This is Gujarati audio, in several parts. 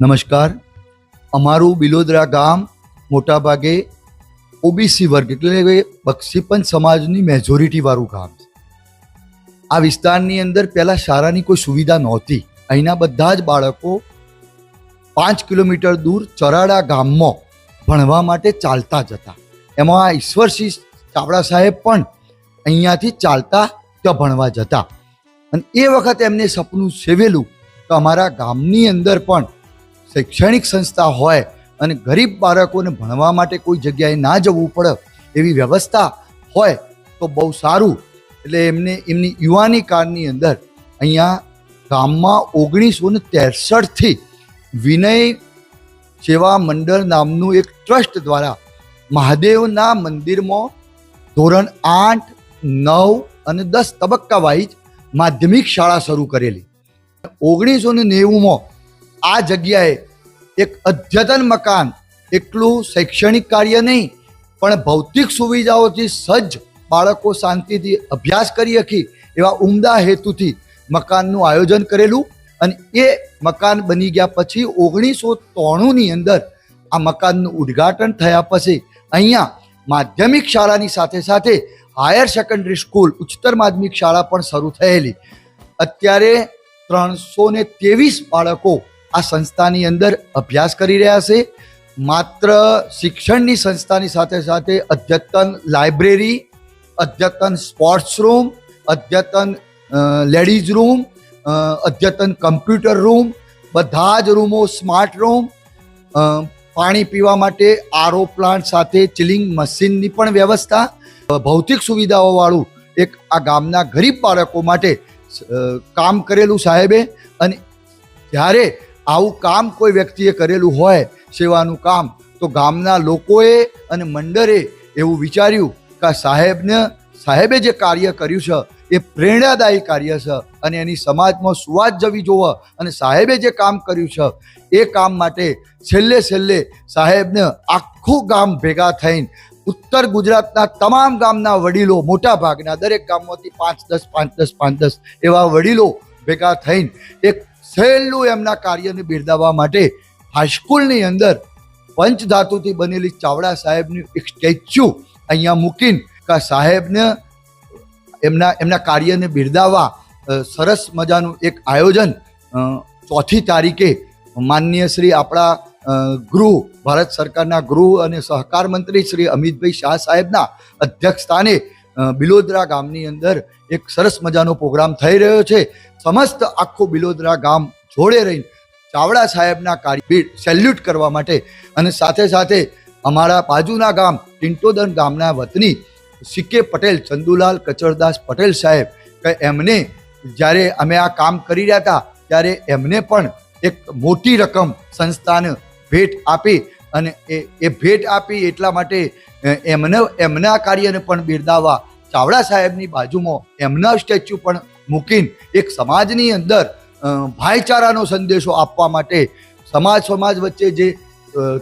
નમસ્કાર. અમારું બિલોદરા ગામ મોટાભાગે ઓબીસી વર્ગ એટલે કે બક્ષીપંચ સમાજની મેજોરિટીવાળું ગામ છે. આ વિસ્તારની અંદર પહેલાં શાળાની કોઈ સુવિધા નહોતી. અહીંના બધા જ બાળકો પાંચ કિલોમીટર દૂર ચરાડા ગામમાં ભણવા માટે ચાલતા જતા એમાં આ ઈશ્વરસિંહ ચાવડા સાહેબ પણ અહીંયાથી ચાલતા ત્યાં ભણવા જતા. અને એ વખત એમને સપનું સેવેલું તો અમારા ગામની અંદર પણ શૈક્ષણિક સંસ્થા હોય અને ગરીબ બાળકોને ભણવા માટે કોઈ જગ્યાએ ના જવું પડે એવી વ્યવસ્થા હોય તો બહુ સારું. એટલે એમને, એમની યુવાની કાળની અંદર અહીંયા ગામમાં ઓગણીસો ને ત્રેસઠથી વિનય સેવા મંડળ નામનું એક ટ્રસ્ટ દ્વારા મહાદેવના મંદિરમાં ધોરણ આઠ, નવ અને દસ તબક્કા વાઇઝ માધ્યમિક શાળા શરૂ કરેલી. ઓગણીસો ને નેવુંમાં આ જગ્યાએ એક અદ્યતન મકાન એટલું શૈક્ષણિક કાર્ય નહીં, પણ ભૌતિક સુવિધાઓથી સજ્જ બાળકો શાંતિથી અભ્યાસ કરી શકી એવા ઉમદા હેતુથી મકાનનું આયોજન કરેલું અને એ મકાન બની ગયા પછી ઓગણીસો ત્રાણુંની અંદર આ મકાનનું ઉદ્ઘાટન થયા પછી અહીંયા માધ્યમિક શાળાની સાથે સાથે હાયર સેકન્ડરી સ્કૂલ, ઉચ્ચતર માધ્યમિક શાળા પણ શરૂ થયેલી. અત્યારે ત્રણસો ને ત્રેવીસ બાળકો આ સંસ્થાની અંદર અભ્યાસ કરી રહ્યા છે. માત્ર શિક્ષણની સંસ્થાની સાથે સાથે અદ્યતન લાઇબ્રેરી, અદ્યતન સ્પોર્ટ્સ રૂમ, અદ્યતન લેડીઝ રૂમ અદ્યતન કમ્પ્યુટર રૂમ, બધા જ રૂમો સ્માર્ટ રૂમ પાણી પીવા માટે આરો પ્લાન્ટ સાથે ચિલિંગ મશીનની પણ વ્યવસ્થા ભૌતિક સુવિધાઓવાળું એક આ ગામના ગરીબ બાળકો માટે કામ કરેલું સાહેબે અને જ્યારે આવું કામ કોઈ વ્યક્તિએ કરેલું હોય, સેવાનું કામ, તો ગામના લોકોએ અને મંડળે એવું વિચાર્યું કે સાહેબને, સાહેબે જે કાર્ય કર્યું છે, એ પ્રેરણાદાયી કાર્ય છે અને એની સમાજમાં સુવાદ જવી જોવે અને સાહેબે જે કામ કર્યું છે, એ કામ માટે છેલ્લે છેલ્લે સાહેબને આખું ગામ ભેગા થઈને ઉત્તર ગુજરાતના તમામ ગામના વડીલો મોટા ભાગના દરેક ગામમાંથી પાંચ દસ પાંચ દસ પાંચ દસ એવા વડીલો ભેગા થઈને એક છેલ્લું એમના કાર્યને બિરદાવવા માટે હાઈસ્કૂલની અંદર પંચધાતુથી બનેલી ચાવડા સાહેબનું એક સ્ટેચ્યુ અહીંયા મૂકીને કે સાહેબને એમના એમના કાર્યને બિરદાવવા સરસ મજાનું એક આયોજન ચોથી તારીખે માનનીય શ્રી આપણા ગૃહ, ભારત સરકારના ગૃહ અને સહકાર મંત્રી શ્રી અમિતભાઈ શાહ સાહેબના અધ્યક્ષ સ્થાને બિલોદરા ગામની અંદર એક સરસ મજાનો પ્રોગ્રામ થઈ રહ્યો છે. સમસ્ત આખું બિલોદરા ગામ જોડે રહીને ચાવડા સાહેબના કાર્ય સેલ્યુટ કરવા માટે અને સાથે સાથે અમારા બાજુના ગામ ટિન્ટોદન ગામના વતની સીકે પટેલ, ચંદુલાલ કચરદાસ પટેલ સાહેબ, કે એમને જ્યારે અમે આ કામ કરી રહ્યા હતા, ત્યારે એમને પણ એક મોટી રકમ સંસ્થાને ભેટ આપી અને એ ભેટ આપી એટલા માટે એમને, એમના કાર્યને પણ બિરદાવવા ચાવડા સાહેબની બાજુમાં એમના સ્ટેચ્યુ પણ મૂકીને એક સમાજની અંદર ભાઈચારાનો સંદેશો આપવા માટે સમાજ સમાજ વચ્ચે જે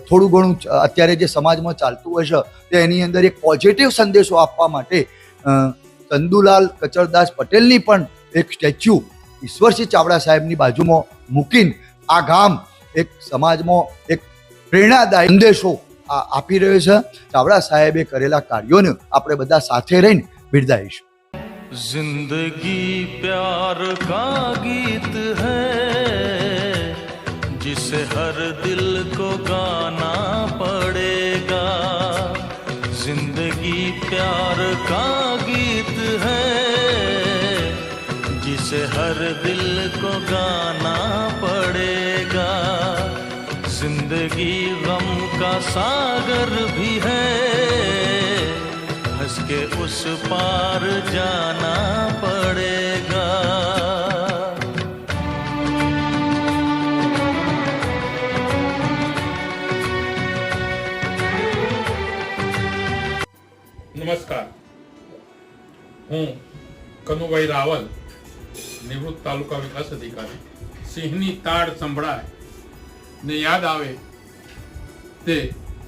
થોડું ઘણું અત્યારે જે સમાજમાં ચાલતું હશે તે એની અંદર એક પોઝિટિવ સંદેશો આપવા માટે ચંદુલાલ કચરદાસ પટેલની પણ એક સ્ટેચ્યુ ઈશ્વરસિંહ ચાવડા સાહેબની બાજુમાં મૂકીને આ ગામ એક સમાજમાં એક પ્રેરણાદાયી સંદેશો આપી રહ્યો છે. ચાવડા સાહેબે કરેલા કાર્યોને આપણે બધા સાથે રહીને बिरदाइश ज़िंदगी प्यार का गीत है, जिसे हर दिल को गाना पड़ेगा। ज़िंदगी प्यार का गीत है, जिसे हर दिल को गाना पड़ेगा। ज़िंदगी गम का सागर भी है हंस के उस पार जाना पड़ेगा નમસ્કાર હું કનુભાઈ રાવલ નિવૃત્ત તાલુકા વિકાસ અધિકારી સિંહની તાડ સંભળાય ને યાદ આવે તે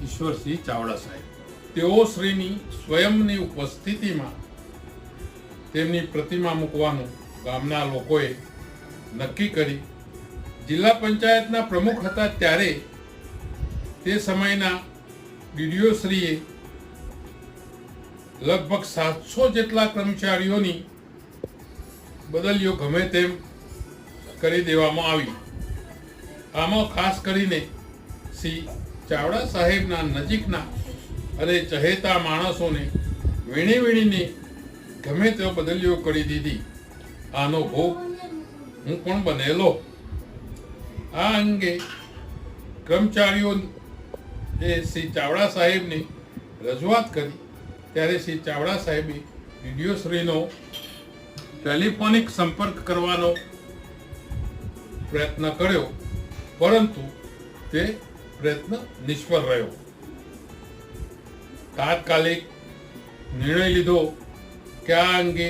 ઈશ્વરસિંહ ચાવડા સાહેબ તેઓ શ્રીની સ્વયંની ઉપસ્થિતિમાં તેમની પ્રતિમા મૂકવાનું ગામના લોકોએ નક્કી કરી. જિલ્લા પંચાયતના પ્રમુખ હતા ત્યારે તે સમયના ડીડીઓશ્રીએ લગભગ સાતસો જેટલા કર્મચારીઓની બદલીઓ ગમે તેમ કરી દેવામાં આવી. આમાં ખાસ કરીને શ્રી ચાવડા સાહેબના નજીકના અને ચહેતા માણસોને વીણી વીણીને ગમે તેઓ બદલીઓ કરી દીધી. આનો ભોગ હું પણ બનેલો. આ અંગે કર્મચારીઓ એ શ્રી ચાવડા સાહેબને રજૂઆત કરી. ત્યારે શ્રી ચાવડા સાહેબે શ્રીનો ટેલિફોનિક સંપર્ક કરવાનો પ્રયત્ન કર્યો. પરંતુ તે પ્રયત્ન નિષ્ફળ રહ્યો. તાત્કાલિક નિર્ણય લીધો કે આ અંગે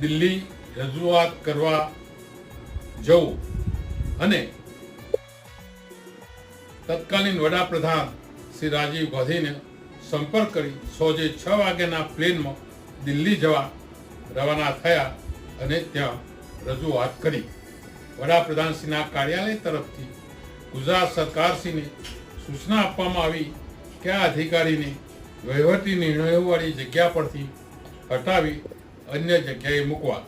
દિલ્હી રજૂઆત કરવા જવું. અને તત્કાલીન વડાપ્રધાન શ્રી રાજીવ ગાંધીને સંપર્ક કરી સોજે છ વાગ્યાના પ્લેનમાં દિલ્હી જવા રવાના થયા અને ત્યાં રજૂઆત કરી. વડાપ્રધાનશ્રીના કાર્યાલય તરફથી ગુજરાત સરકારશ્રીને સૂચના આપવામાં આવી કે આ અધિકારીને વહીવટી નિર્ણયોવાળી જગ્યા પરથી હટાવી અન્ય જગ્યાએ મૂકવા.